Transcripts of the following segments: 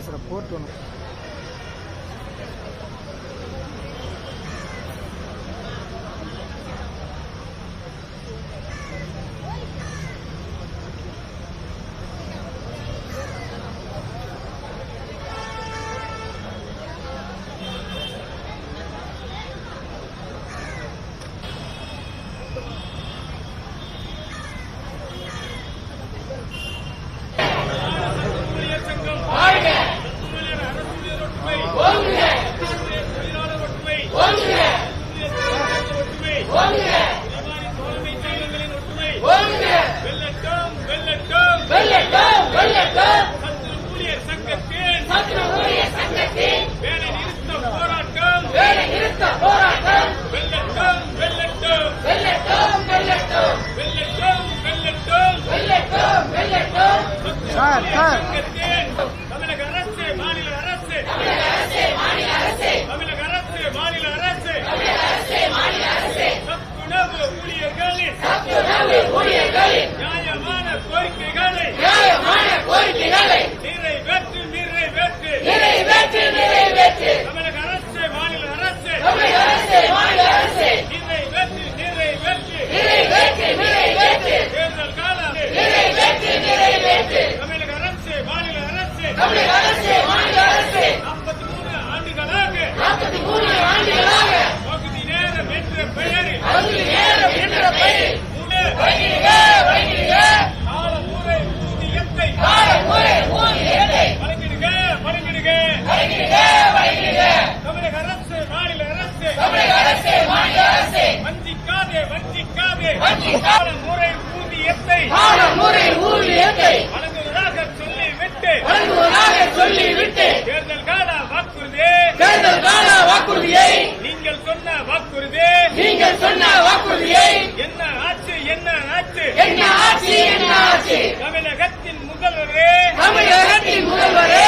ese aeropuerto. காலமுறை ஊதியத்தை காலமுறை ஊதியத்தை வழங்குவதாக சொல்லிவிட்டு வழங்குவதாக சொல்லிவிட்டு தேர்தல் கால வாக்குறுதியை தேர்தல் கால வாக்குறுதியை நீங்கள் சொன்ன நீங்கள் சொன்ன வாக்குறுதியை என்ன ஆச்சு என்ன என்ன ஆச்சு என்ன ஆச்சு? தமிழகத்தின் முதல்வரே தமிழகத்தின் முதல்வரே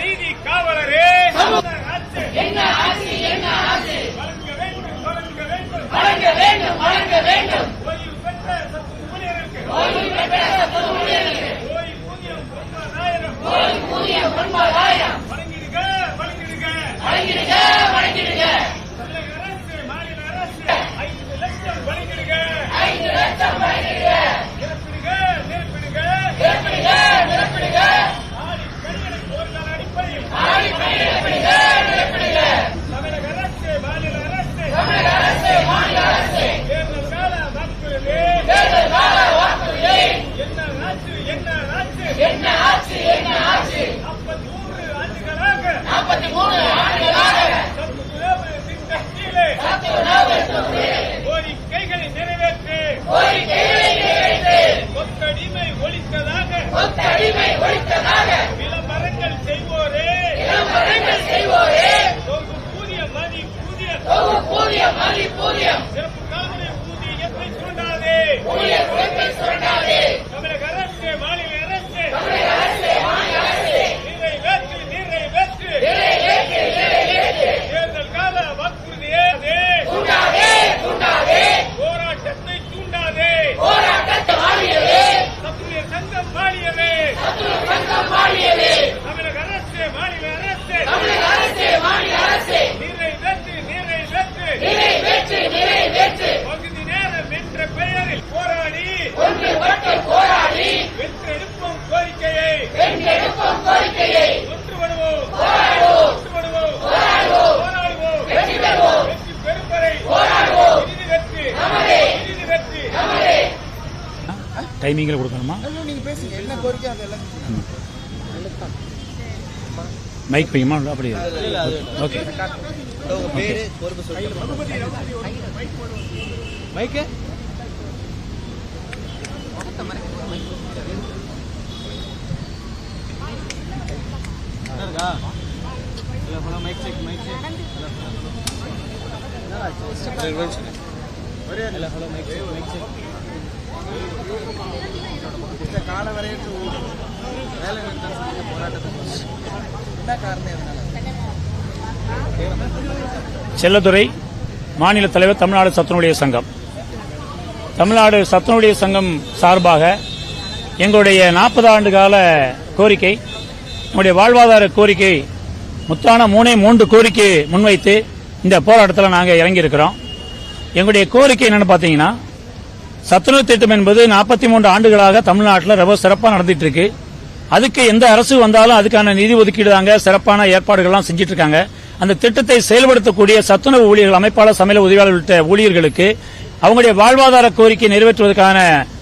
நீதி காவலரே சமூக ஆட்சி என்ன வழங்க வேண்டும் வழங்க வேண்டும். வழங்கிடுங்க வழங்கிடுங்க வழங்கிடுங்க வரி பூஜ்யம். பூஜ்யம் வரி பூஜ்யம். சிறப்பு காவலை பூஜ்யத்தை சுரண்டாதே. ஊழியர் உழைப்பை சுரண்டாதே. தமிழக அரசு மாநில அரசு. தமிழக அரசு மாநில அரசு. நீரை வேற்று நீரை வேற்று. நீரை வேற்று தமிழக அரசு மாநில அரசு. தமிழக அரசு மாநில அரசு. டைமிங்கில் கொடுக்கணுமா? மைக் பையுமா இல்லை அப்படியே ஓகே மைக்கு கால வரையற்ற வேலை நிறுத்தம் செஞ்ச என்ன காரணம் செல்லதுரை மாநில தலைவர் தமிழ்நாடு சத்துணவுடைய சங்கம். தமிழ்நாடு சத்துணவுடைய சங்கம் சார்பாக எங்களுடைய நாற்பது ஆண்டு கால கோரிக்கை நம்முடைய வாழ்வாதார கோரிக்கை முத்தான மூணே மூன்று கோரிக்கை முன்வைத்து இந்த போராட்டத்தில் நாங்கள் இறங்கியிருக்கிறோம். எங்களுடைய கோரிக்கை என்னன்னு பார்த்தீங்கன்னா சத்துணவு திட்டம் என்பது நாற்பத்தி மூன்று ஆண்டுகளாக தமிழ்நாட்டில் ரொம்ப சிறப்பாக நடந்துட்டு இருக்கு அதுக்கு எந்த அரசு வந்தாலும் அதுக்கான நிதி ஒதுக்கீடு தாங்க சிறப்பான ஏற்பாடுகள்லாம் செஞ்சிட்டு இருக்காங்க அந்த திட்டத்தை செயல்படுத்தக்கூடிய சத்துணவு ஊழியர்கள் அமைப்பாளர் சமையல் உதவியாளர் உள்ளிட்ட ஊழியர்களுக்கு அவங்களுடைய வாழ்வாதார கோரிக்கை நிறைவேற்றுவதற்கான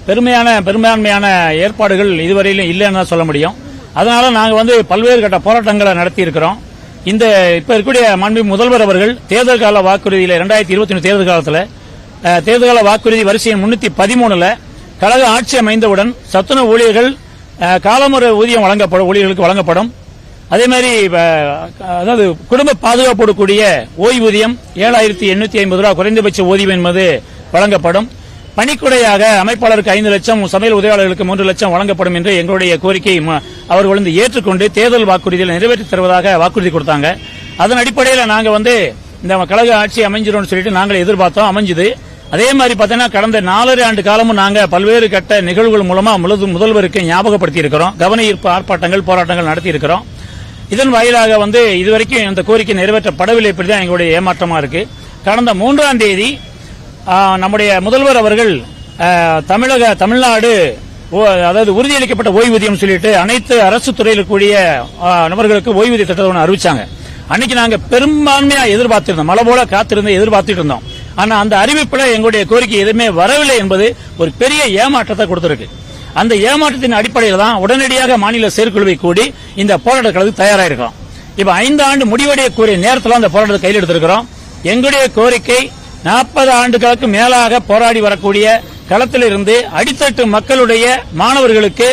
பெருமையான பெரும்பான்மையான ஏற்பாடுகள் இதுவரையிலும் இல்லைன்னு தான் சொல்ல முடியும். அதனால நாங்கள் வந்து பல்வேறு கட்ட போராட்டங்களை நடத்தி இருக்கிறோம் இந்த இப்ப இருக்கக்கூடிய மாண்பு முதல்வர் அவர்கள் தேர்தல் கால வாக்குறுதியில இரண்டாயிரத்தி இருபத்தி ஒன்று தேர்தல் காலத்தில் தேர்தல் கால வாக்குறுதி வரிசையின் முன்னூத்தி பதிமூணுல கழக ஆட்சி அமைந்தவுடன் சத்துணவு ஊழியர்கள் காலமுறை ஊதியம் வழங்கப்படும் ஊழியர்களுக்கு வழங்கப்படும். அதே மாதிரி அதாவது குடும்ப பாதுகாப்போடு கூடிய ஓய்வூதியம் ஏழாயிரத்தி எண்ணூத்தி ஐம்பது ரூபாய் குறைந்தபட்ச ஊதியம் என்பது வழங்கப்படும். பணிக்குடையாக அமைப்பாளருக்கு ஐந்து லட்சம் சமையல் உதவியாளர்களுக்கு மூன்று லட்சம் வழங்கப்படும் என்று எங்களுடைய கோரிக்கை அவர்கள் வந்து ஏற்றுக்கொண்டு தேர்தல் வாக்குறுதியில் நிறைவேற்றி தருவதாக வாக்குறுதி கொடுத்தாங்க. அதன் அடிப்படையில் நாங்கள் வந்து இந்த கழக ஆட்சி அமைஞ்சிரும்னு சொல்லிட்டு நாங்கள் எதிர்பார்த்தோம் அமைஞ்சுது. அதே மாதிரி பார்த்தீங்கன்னா கடந்த நாலரை ஆண்டு காலமும் நாங்கள் பல்வேறு கட்ட நிகழ்வுகள் மூலமா முழுது முதல்வருக்கு ஞாபகப்படுத்தி இருக்கிறோம். கவன ஈர்ப்பு ஆர்ப்பாட்டங்கள் போராட்டங்கள் நடத்தி இருக்கிறோம். இதன் வாயிலாக வந்து இதுவரைக்கும் இந்த கோரிக்கை நிறைவேற்றப்படவில்லை இப்படிதான் எங்களுடைய ஏமாற்றமா இருக்கு. கடந்த மூன்றாம் தேதி நம்முடைய முதல்வர் அவர்கள் தமிழக தமிழ்நாடு ஓ- அதாவது உறுதியளிக்கப்பட்ட ஓய்வூதியம் சொல்லிட்டு அனைத்து அரசு துறையில் கூடிய நபர்களுக்கு ஓய்வூதிய திட்டத்தை ஒன்று அறிவிச்சாங்க. அன்னைக்கு நாங்க பெரும்பான்மையா எதிர்பார்த்திருந்தோம். மழை போல காத்திருந்து எதிர்பார்த்துட்டு இருந்தோம். ஆனா அந்த அறிவிப்புல எங்களுடைய கோரிக்கை எதுவுமே வரவில்லை என்பது ஒரு பெரிய ஏமாற்றத்தை கொடுத்திருக்கு. அந்த ஏமாற்றத்தின் அடிப்படையில் தான் உடனடியாக மாநில செயற்குழுவை கூடி இந்த போராட்ட கலந்து தயாராயிருக்கிறோம். இப்ப ஐந்து ஆண்டு முடிவடையக்கூடிய நேரத்தில் அந்த போராட்டத்தை கையில் எடுத்திருக்கிறோம். எங்களுடைய கோரிக்கை நாற்பது ஆண்டுகளுக்கு மேலாக போராடி வரக்கூடிய களத்திலிருந்து அடித்தட்டு மக்களுடைய மாணவர்களுக்கு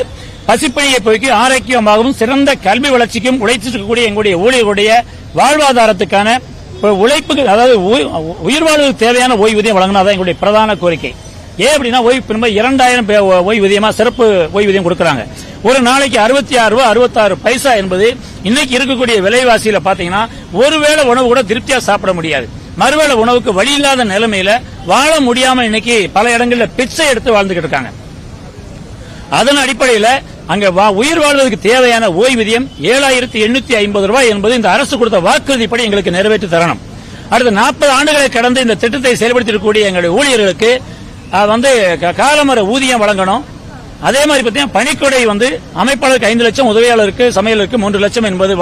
பசிப்பணியை போக்கி ஆரோக்கியமாகவும் சிறந்த கல்வி வளர்ச்சிக்கும் உழைத்திருக்கக்கூடிய எங்களுடைய ஊழியர்களுடைய வாழ்வாதாரத்துக்கான இப்ப உழைப்புக்கு அதாவது உயி- உயிர் வாழ்வுக்கு தேவையான ஓய்வூதியம் வழங்கினாதான் எங்களுடைய பிரதான கோரிக்கை. ஏன் அப்படின்னா ஓய்வு பின்பு இரண்டாயிரம் பே- ஓய்வூதியமா சிறப்பு ஓய்வூதியம் கொடுக்கறாங்க. ஒரு நாளைக்கு அறுபத்தி ஆறு ரூபாய் அறுபத்தாறு பைசா என்பது இன்னைக்கு இருக்கக்கூடிய விலைவாசியில பாத்தீங்கன்னா ஒருவேளை உணவு கூட திருப்தியா சாப்பிட முடியாது. மறுவேளை உணவுக்கு வழி இல்லாத நிலைமையில வாழ முடியாம இன்னைக்கு பல இடங்கள்ல பிச்சை எடுத்து வாழ்ந்துகிட்டு இருக்காங்க. அதன் அடிப்படையில் அங்க வா- உயிர் வாழ்வதற்கு தேவையான ஓய்வூதியம் ஏழாயிரத்தி எண்ணூத்தி ஐம்பது ரூபாய் என்பது இந்த அரசு கொடுத்த வாக்குறுதிப்படி எங்களுக்கு நிறைவேற்றி தரணும். அடுத்த நாற்பது ஆண்டுகளை கடந்து இந்த திட்டத்தை செயல்படுத்தக்கூடிய எங்களுடைய ஊழியர்களுக்கு வந்து க- ஊதியம் வழங்கணும். அதே மாதிரி பார்த்தீங்கன்னா பணிக்கொடை வந்து அமைப்பாளருக்கு ஐந்து லட்சம் உதவியாளருக்கு சமையலுக்கு மூன்று லட்சம் என்பது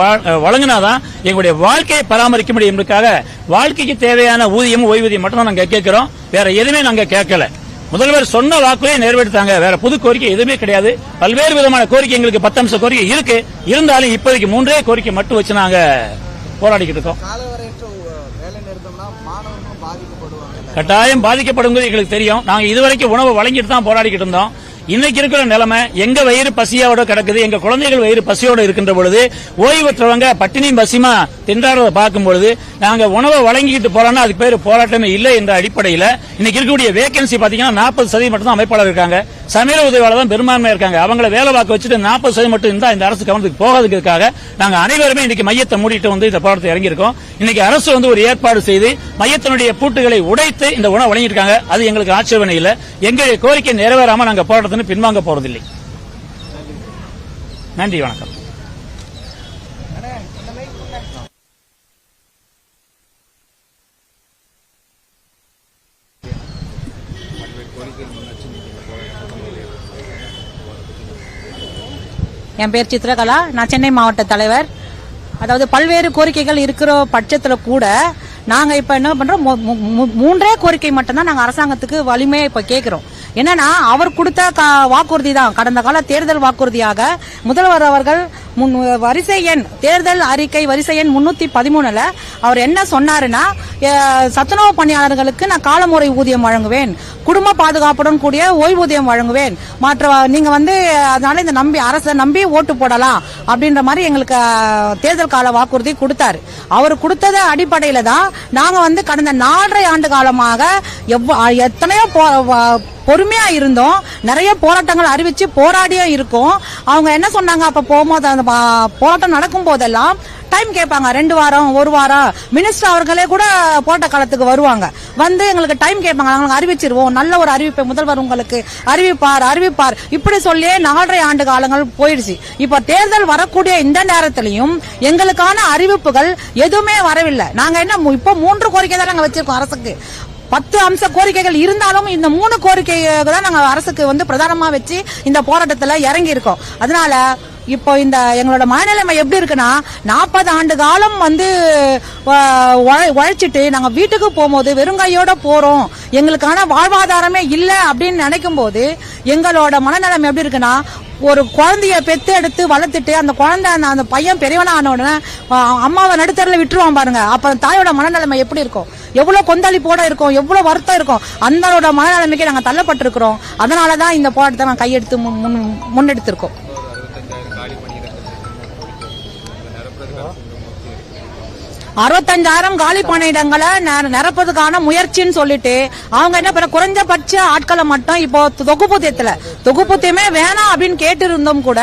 வழங்கினாதான் எங்களுடைய வாழ்க்கையை பராமரிக்க முடியும் என்பதற்காக வாழ்க்கைக்கு தேவையான ஊதியம் ஓய்வூதியம் மட்டும் தான் நாங்க கேட்கிறோம். வேற எதுவுமே நாங்க கேட்கல. முதல்வர் சொன்ன வாக்குறுதியை நிறைவேற்றிட்டாங்க. வேற புது கோரிக்கை எதுவுமே கிடையாது. பல்வேறு விதமான கோரிக்கை எங்களுக்கு பத்து அம்ச கோரிக்கை இருக்கு. இருந்தாலும் இப்போதைக்கு மூன்றே கோரிக்கை மட்டும் வச்சு நாங்க போராடிக்கிட்டு இருக்கோம். கட்டாயம் பாதிக்கப்படுங்கிறது எங்களுக்கு தெரியும். நாங்க இதுவரைக்கும் உணவு வழங்கிட்டு தான் போராடிக்கிட்டு இருந்தோம். இன்னைக்கு இருக்கிற நிலைமை எங்க வயிறு பசியோட கிடக்குது எங்க குழந்தைகள் வயிறு பசியோட இருக்கின்ற பொழுது ஓய்வு பெற்றவங்க பட்டினியும் பசிமா திண்டாடுறத பார்க்கும் பொழுது நாங்க உணவை வழங்கிட்டு போறோம்னா அதுக்கு பேர் போராட்டமே இல்லை என்ற அடிப்படையில் இன்னைக்கு இருக்கக்கூடிய வேகன்சி பாத்தீங்கன்னா நாற்பது சதவீதம் மட்டும் தான் அமைப்பாளர் இருக்காங்க. சமையல் உதவியாளர் தான் பெரும்பான்மையா இருக்காங்க. அவங்கள வேலை பார்க்க வச்சுட்டு நாற்பது சதவீதம் மட்டும் இருந்தா இந்த அரசு கவனத்துக்கு போகாததுக்காக நாங்க அனைவருமே இன்னைக்கு மையத்தை மூடிட்டு வந்து இந்த போராட்டத்தை இறங்கியிருக்கோம். இன்னைக்கு அரசு வந்து ஒரு ஏற்பாடு செய்து மையத்தினுடைய பூட்டுகளை உடைத்து இந்த உணவு வழங்கியிருக்காங்க. அது எங்களுக்கு ஆட்சேபனை இல்லை. எங்களுடைய கோரிக்கை நிறைவேறாம நாங்க போராட்டத்தின்னு பின்வாங்க போறதில்லை. நன்றி வணக்கம். என் பேர் சித்ரகலா. நான் சென்னை மாவட்ட தலைவர். அதாவது பல்வேறு கோரிக்கைகள் இருக்கிற பட்சத்தில் கூட நாங்கள் இப்போ என்ன பண்றோம்? மூன்றே கோரிக்கை மட்டும்தான் நாங்கள் அரசாங்கத்துக்கு வலிமையாக இப்போ கேட்குறோம் என்னன்னா அவர் கொடுத்த கா- வாக்குறுதி தான் கடந்த கால தேர்தல் வாக்குறுதியாக முதல்வர் அவர்கள் முன் வரிசை எண் தேர்தல் அறிக்கை வரிசை எண் முன்னூத்தி பதிமூணுல அவர் என்ன சொன்னாருன்னா சத்துணவு பணியாளர்களுக்கு நான் காலமுறை ஊதியம் வழங்குவேன். குடும்ப பாதுகாப்புடன் கூடிய ஓய்வூதியம் வழங்குவேன். மற்ற நீங்க வந்து அதனால இந்த நம்பி அரசை நம்பி ஓட்டு போடலாம் அப்படின்ற மாதிரி எங்களுக்கு தேர்தல் கால வாக்குறுதி கொடுத்தாரு. அவர் கொடுத்தத அடிப்படையில தான் நாங்க வந்து கடந்த நாலரை ஆண்டு காலமாக எத்தனையோ பொறுமையா இருந்தோம். நிறைய போராட்டங்கள் அறிவிச்சு போராடியும் இருக்கோம். அவங்க என்ன சொன்னாங்க அப்ப போகும்போது அந்த பா- போராட்டம் நடக்கும் போதெல்லாம் டைம் கேட்பாங்க. ரெண்டு வாரம் ஒரு வாரம். மினிஸ்டர் அவர்களே கூட போராட்ட காலத்துக்கு வருவாங்க. வந்து எங்களுக்கு டைம் கேட்பாங்க. நாங்க அறிவிச்சிருவோம். நல்ல ஒரு அறிவிப்பை முதல்வர் உங்களுக்கு அறிவிப்பார் அறிவிப்பார். இப்படி சொல்லியே நாலரை ஆண்டு காலங்கள் போயிடுச்சு. இப்ப தேர்தல் வரக்கூடிய இந்த நேரத்திலையும் எங்களுக்கான அறிவிப்புகள் எதுவுமே வரவில்லை. நாங்க என்ன மு- இப்போ மூன்று கோரிக்கை தான் நாங்க வச்சிருக்கோம் அரசுக்கு. பத்து அம்ச கோரிக்கைகள் இருந்தாலும் இந்த மூணு கோரிக்கை தான் நாங்க அரசுக்கு வந்து பிரதானமா வச்சு இந்த போராட்டத்துல இறங்கி இருக்கோம் அதனால இப்போ இந்த எங்களோட மனநிலைமை எப்படி இருக்குன்னா நாற்பது ஆண்டு காலம் வந்து உழை- உழைச்சிட்டு நாங்க வீட்டுக்கு போகும்போது வெறுங்கையோட போறோம். எங்களுக்கான வாழ்வாதாரமே இல்ல அப்படின்னு நினைக்கும் போது எங்களோட மனநிலைமை எப்படி இருக்குன்னா ஒரு குழந்தைய பெத்து எடுத்து வளர்த்துட்டு அந்த குழந்தை அந்த- அந்த பையன் பெரியவனா ஆன உடனே அம்மாவை நடுத்தரில் விட்டுருவான் பாருங்க. அப்ப தாயோட மனநிலைமை எப்படி இருக்கும்? எவ்வளவு கொந்தளிப்போட இருக்கும்? எவ்வளவு வருத்தம் இருக்கும்? அந்தனோட மனநிலைமைக்கு நாங்க தள்ளப்பட்டிருக்கிறோம். அதனாலதான் இந்த போராட்டத்தை நாங்கள் கையெடுத்து முன்- முன்- முன்னெடுத்திருக்கோம். அறுபத்தஞ்சாயிரம் காலி பணியிடங்களை நெ- நிரப்பதுக்கான முயற்சின்னு சொல்லிட்டு அவங்க என்ன பண்ண குறைஞ்சபட்ச ஆட்களை மட்டும் இப்போ தொகுப்புத்தியத்துல தொகுப்புத்தியமே வேணாம் அப்படின்னு கேட்டு இருந்தும் கூட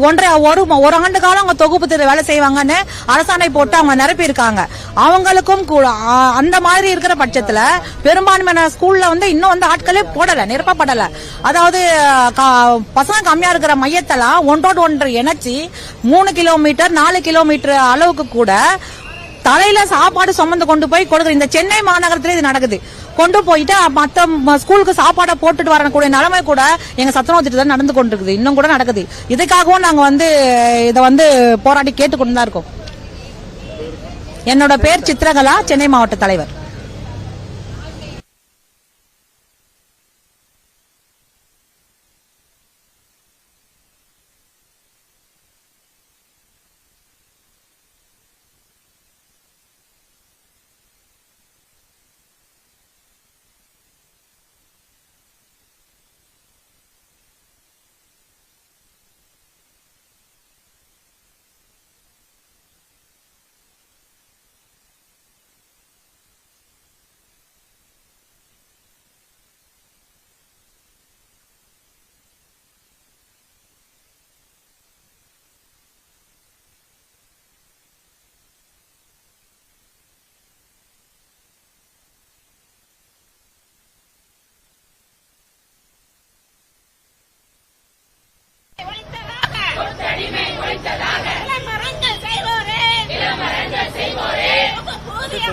ஒன்றரை ஒரு ஒரு ஆண்டு காலம் அவங்க தொகுப்புத்தியத்துல வேலை செய்வாங்கன்னு அரசாணை போட்டு அவங்க நிரப்பி இருக்காங்க அவங்களுக்கும் கூட அந்த மாதிரி இருக்கிற பட்சத்துல பெரும்பான்மையான ஸ்கூல்ல வந்து இன்னும் வந்து ஆட்களே போடல நிரப்பப்படல. அதாவது கா- பசங்க கம்மியா இருக்கிற மையத்தெல்லாம் ஒன்றோடு ஒன்று இணைச்சி மூணு கிலோமீட்டர் நாலு கிலோமீட்டர் அளவுக்கு கூட தலையில சாப்பாடு சுமந்து கொண்டு போய் கொடுக்குற இந்த சென்னை மாநகரத்துல இது நடக்குது. கொண்டு போயிட்டு மத்த ம- ஸ்கூலுக்கு சாப்பாடை போட்டுட்டு வரக்கூடிய நிலைமை கூட எங்க சத்துணவு திட்டத்தில் நடந்து கொண்டிருக்குது. இன்னும் கூட நடக்குது. இதுக்காகவும் நாங்க வந்து இதை வந்து போராடி கேட்டுக்கொண்டு தான் இருக்கோம். என்னோட பேர் சித்ரகலா சென்னை மாவட்ட தலைவர்.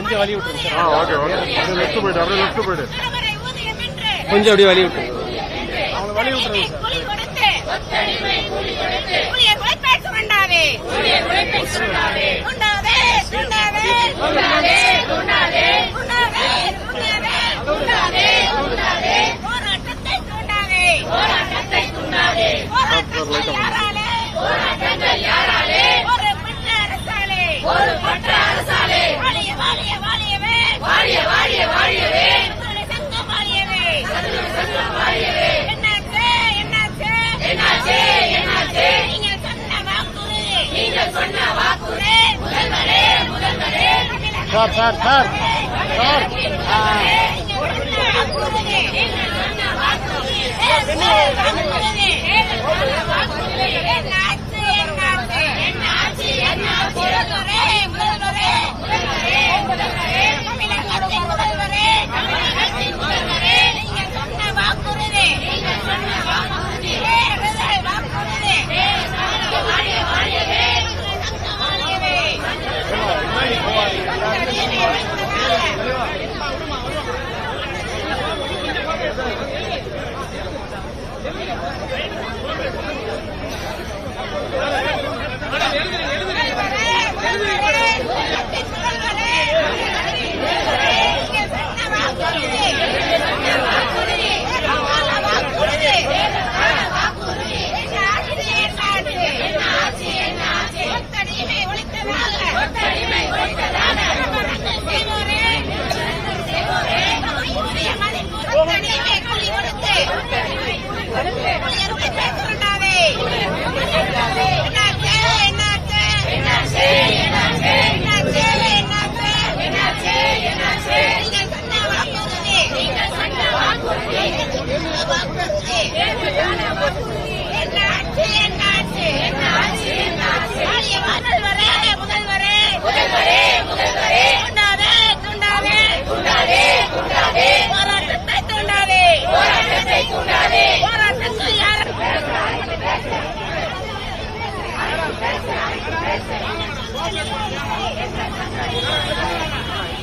கொஞ்சம் வழி விட்டுருங்க ஆ ஓகே ஓகே. அப்படியே லெஃப்ட் போயிடு அப்படியே லெஃப்ட் போயிடு கொஞ்சம் அப்படியே வழி விட்டு கூலி கொடுத்து ஊழியர்களை பேச சார் சார் சார். சார். நீங்கள்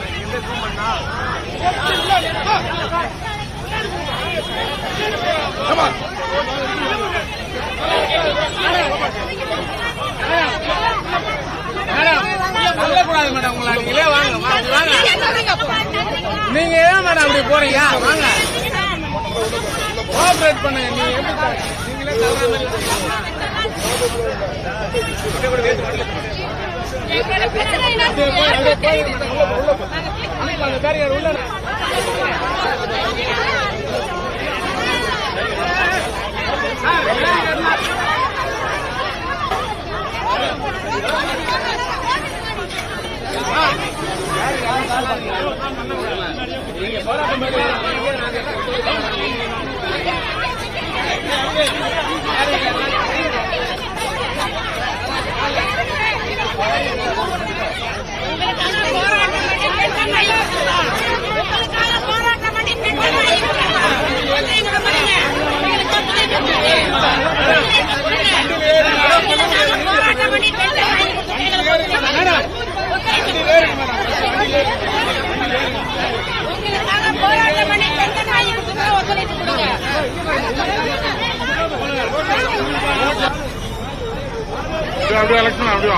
நீங்கள் சொன்ன வாக்குறுதி மேடம் உங்களை நீங்களே வாங்க வாங்க, நீங்க ஏன் மேடம் அப்படி போறீங்க வாங்க கோஆபரேட் பண்ணுங்க நீங்க எப்படி நீங்களே தவறாம எங்களோட பிரச்சனை என்ன அந்த பேரியர் உள்ள உங்களுக்காக போராட்டம் பண்ணி பெண்கள் எங்களை பாருங்க எங்களுக்கு போராட்டம் பண்ணி பெண்கள் உங்களுக்காக போராட்டம் பண்ணி பெண்கள் வாங்கிட்டு ஒத்துழைப்பு கொடுங்க அப்படியே அப்படியே எலெக்ஷன் அப்படியே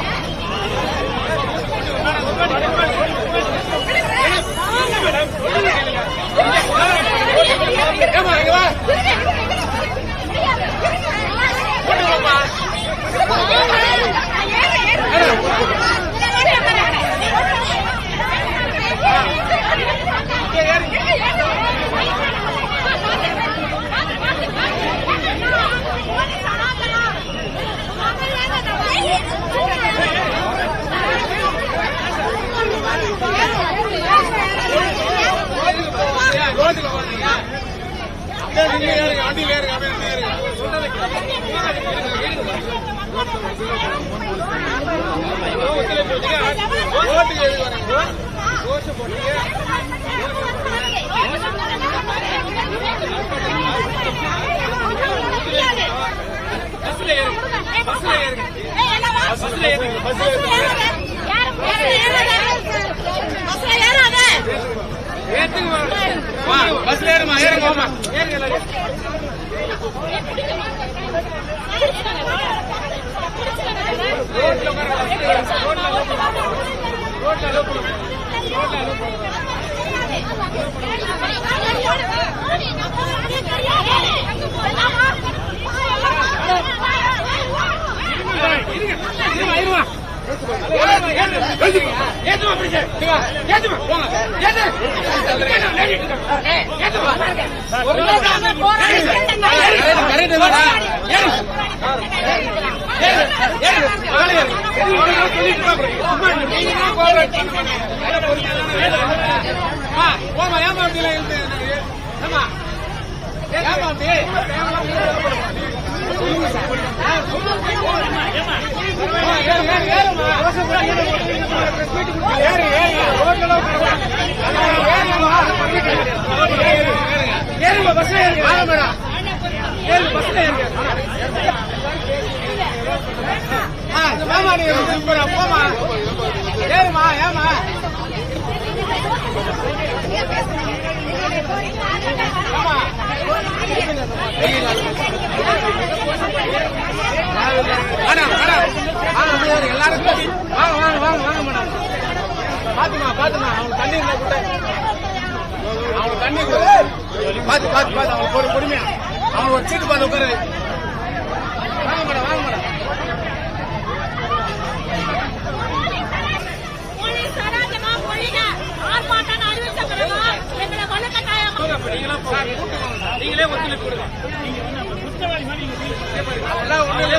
ரோட்டுல போறீங்க அப்படியே நீங்க ஏறுங்க வண்டியில ஏறுங்க அப்படியே நீங்க ஏறுங்க சொல்றதை கேளுங்க. ரோட்டுக்கு எதுக்கு வரீங்க ரோட்டு போட்டீங்க பஸ்ல ஏறுங்க பஸ்ல ஏறுங்க பஸ்ல ஏறுங்க பஸ்ல பஸ்ல ஏறாத ஏத்துங்க வா பஸ்ல ஏறுமா ஏறுங்க வாமா ஏறுங்க ரோட்ல உட்கார ரோட்ல ரோட்ல போமா ஏமா அப்படி ஏமா ஏமா அப்படி பஸ்ல ஏறுங்க. ஏறுங்க பஸ்ல ஏறுங்க. ஏமா நீ போடா போமா ஏறுமா ஏமா ஆமா மேடம் மேடம் வாங்க அப்படியே எல்லாரும் வாங்க வாங்க வாங்க வாங்க மேடம் பாத்துமா பாத்துமா அவங்க தண்ணி இருந்தா கூட அவங்க தண்ணி பாத்து பாத்து பாத்து அவங்க பொறுமையா. அவங்க ஒரு சீட்டு பார்த்து உட்காரு. நீங்களே ஒத்துழைப்பு கொடுங்க. ஒண்ணும் இல்ல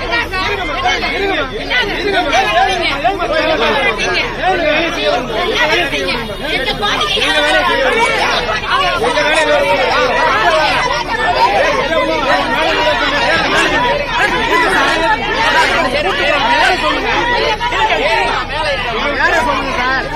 என்ன சார் என்ன எட்டு வேற சொல்லுங்க சார்